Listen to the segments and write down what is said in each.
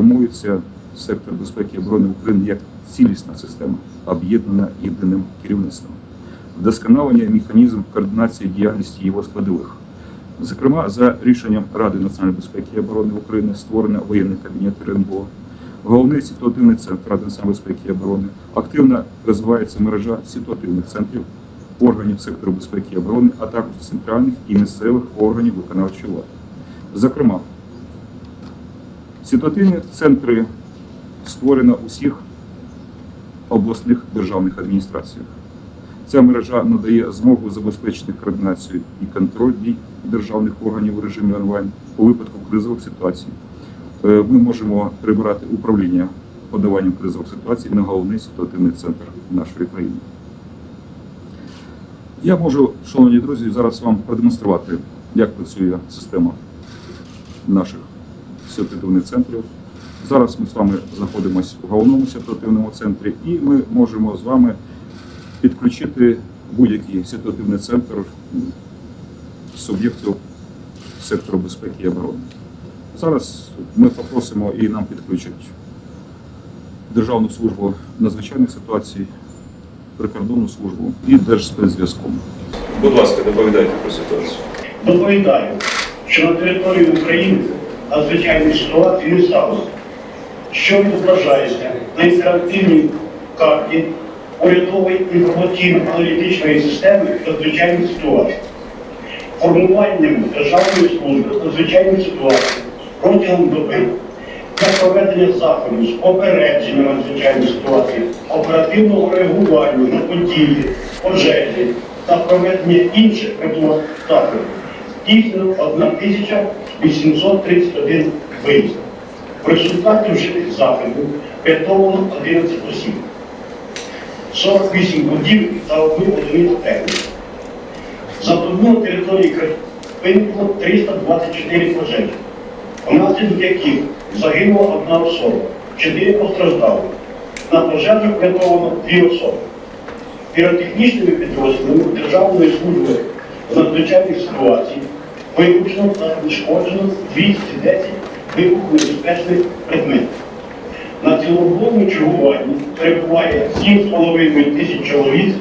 формується сектор безпеки і оборони України як цілісна система, об'єднана єдиним керівництвом, вдосконалення механізм координації діяльності його складових. Зокрема, за рішенням Ради національної безпеки і оборони України створено воєнний кабінет РНБО, головний ситуативний центр Ради національної безпеки і оборони, активно розвивається мережа ситуативних центрів органів сектору безпеки і оборони, а також центральних і місцевих органів виконавчої влади. Зокрема, ситуативні центри створено у всіх обласних державних адміністраціях. Ця мережа надає змогу забезпечити координацію і контроль дій державних органів у режимі онлайн у випадку кризових ситуацій. Е, Ми можемо прибирати управління подаванням кризових ситуацій на головний ситуативний центр нашої країни. Я можу, шановні друзі, зараз вам продемонструвати, як працює система наших ситуативних центрів. Зараз ми з вами знаходимося в головному ситуативному центрі, і ми можемо з вами підключити будь-який ситуативний центр суб'єктів сектору безпеки і оборони. Зараз ми попросимо і нам підключать Державну службу надзвичайних ситуацій, прикордонну службу і Держспецзв'язку. Будь ласка, доповідайте про ситуацію. Доповідаю, що на території України надзвичайних ситуацій не сталося. Що відображається на інтерактивній карті урядової інформаційно-аналітичної системи надзвичайних ситуацій, формуванням Державної служби надзвичайних ситуацій протягом доби для проведення заходів з попередження надзвичайних ситуацій, оперативного реагування на події, пожежі та проведення інших заходів. Дійсно 1000 831 виїзд. В результаті вжитих заходів врятовано 11 осіб, 48 будів та одну одиницю техніки. За одну території виникло 324 пожежі, внаслідок яких загинула одна особа, 4 постраждали. На пожежах врятовано 2 особи. Піротехнічними підрозділами Державної служби з надзвичайних ситуацій виключено та знешкоджено 210 вибухонебезпечних предметів. На цілодобовому чергуванні перебуває 7,5 тисяч чоловік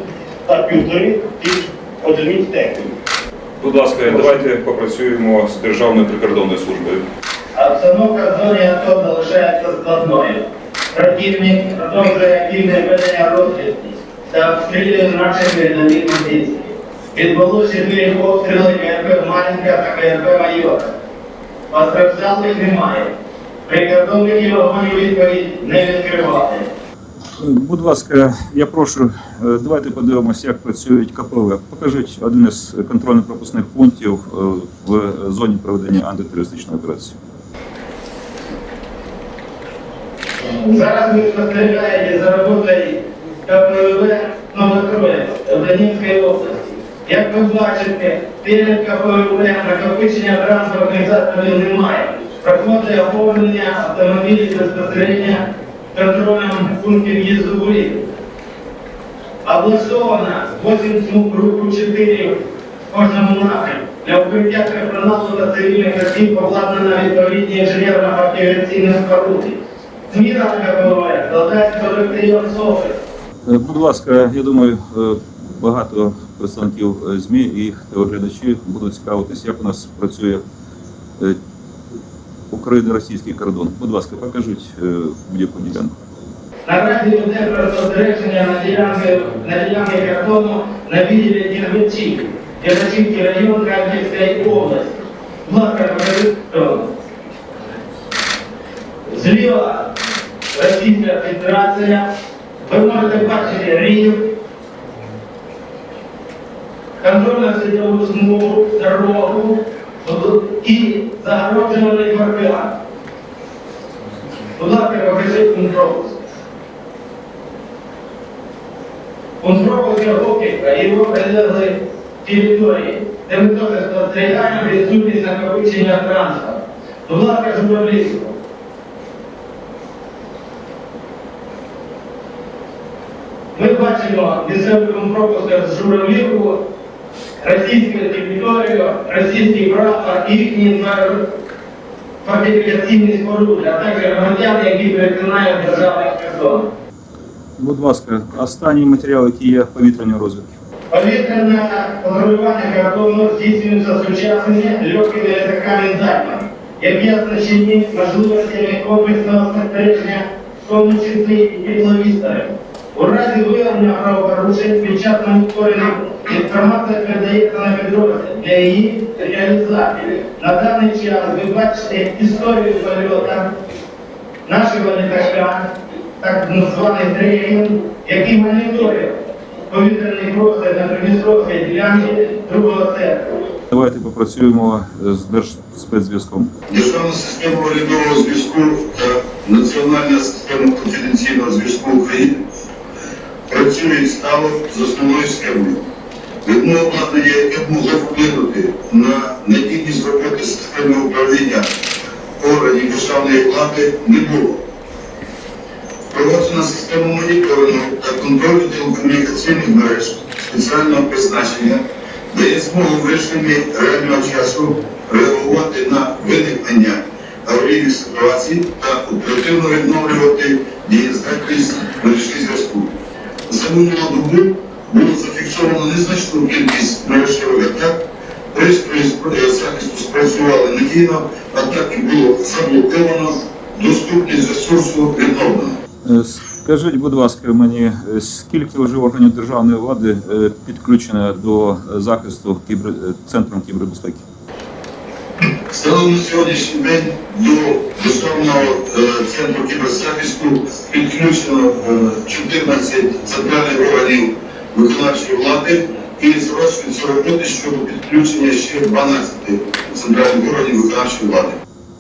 та півтори тисяч одиниць техніки. Будь ласка, давайте попрацюємо з Державною прикордонною службою. Обстановка в зоні АТО залишається складною. Противник продовжує активне ведення розвідки та обстрілює наші передові позиції. Відбулося дві обстріли КРП Малінка та КРП Майора. Постраждалих немає. Прикордонники вогонь відповідь не відкривати. Будь ласка, я прошу, е, давайте подивимося, як працюють КПВ. Покажіть один із контрольно-пропускних пунктів е, в зоні проведення антитерористичної операції. Зараз ви спостерігаєте за роботою КПВ в Донецькій області. Як ви бачите, перед КПВ накопичення транспортних засобів немає. Проходить оформлення автомобілів безпосередньо контролем пунктів рік. Облаштовано 8 смуг групу 4 в кожному напрямку. Для укриття персоналу та цивільних осіб обладнана відповідні інженерно-фортифікаційні споруди. Зміна КПВ складається 43 особи. Е, Будь ласка, я думаю, е, багато представників е, ЗМІ і їх телеглядачі будуть цікавитись, як у нас працює е, Україно-російський кордон. Будь ласка, покажіть е, будь-яку ділянку. Наразі буде про на ділянки, на ділянки кордону на відділі Дірвичів, Дірвичівський район Харківської області. Будь ласка, покажіть. Зліва Російська Федерація. Ви можете бачити Рів, контрольно сидову смугу, дорогу і загороджений паркан. Будь ласка, покажіть пропуску. Пункт пропуску і його прилегли території, де ми теж спостерігаємо відсутність накопичення транспорту. Будь ласка, журналістів. Ми бачимо місцевий пункт пропуску з журавлівку, російську територію, російський прапор, їхні фортифікаційні споруди, а також громадян, які перетинають державний кордон. Будь ласка, останні матеріали, які є повітряної розвідки. Повітряне патрулювання кордону здійснюється сучасними легкими літаками здатними, які оснащені можливостями комплексного спостереження, в тому числі і тепловістерів. У разі виявлення правопорушень під час моніторингу інформація передається на підрозділ для її реалізації. На даний час ви бачите історію польота нашого літака, так званий тренінг, який моніторить повітряний простір на Придністровській ділянці другого сектору. Давайте попрацюємо з Держспецзв'язком. Державна система урядового зв'язку та Національна система конфіденційного зв'язку України з основною схемою. Відмова обладнання, яке могло вплинути на надійність роботи системи управління органів державної влади, не було. Впроваджена система моніторингу та контролю телекомунікаційних мереж спеціального призначення дає змогу в режимі реального часу реагувати на виникнення аварійних ситуацій та оперативно відновлювати дієздатність мережі зв'язку. За минулу добу було зафіксовано незначну кількість мережевих атак, пристрої захисту спрацювали надійно, атаки було заблоковано, доступність ресурсу відновлено. Е, Скажіть, будь ласка, мені, е, скільки вже органів державної влади е, підключено до захисту кібер... Центром кібербезпеки? Станом на сьогоднішній день до державного е, центру кіберзахисту підключено е, 14 центральних органів виконавчої влади і зрошується роботи щодо підключення ще 12 центральних органів виконавчої влади.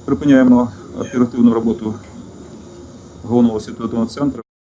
Припиняємо оперативну роботу головного світового центру.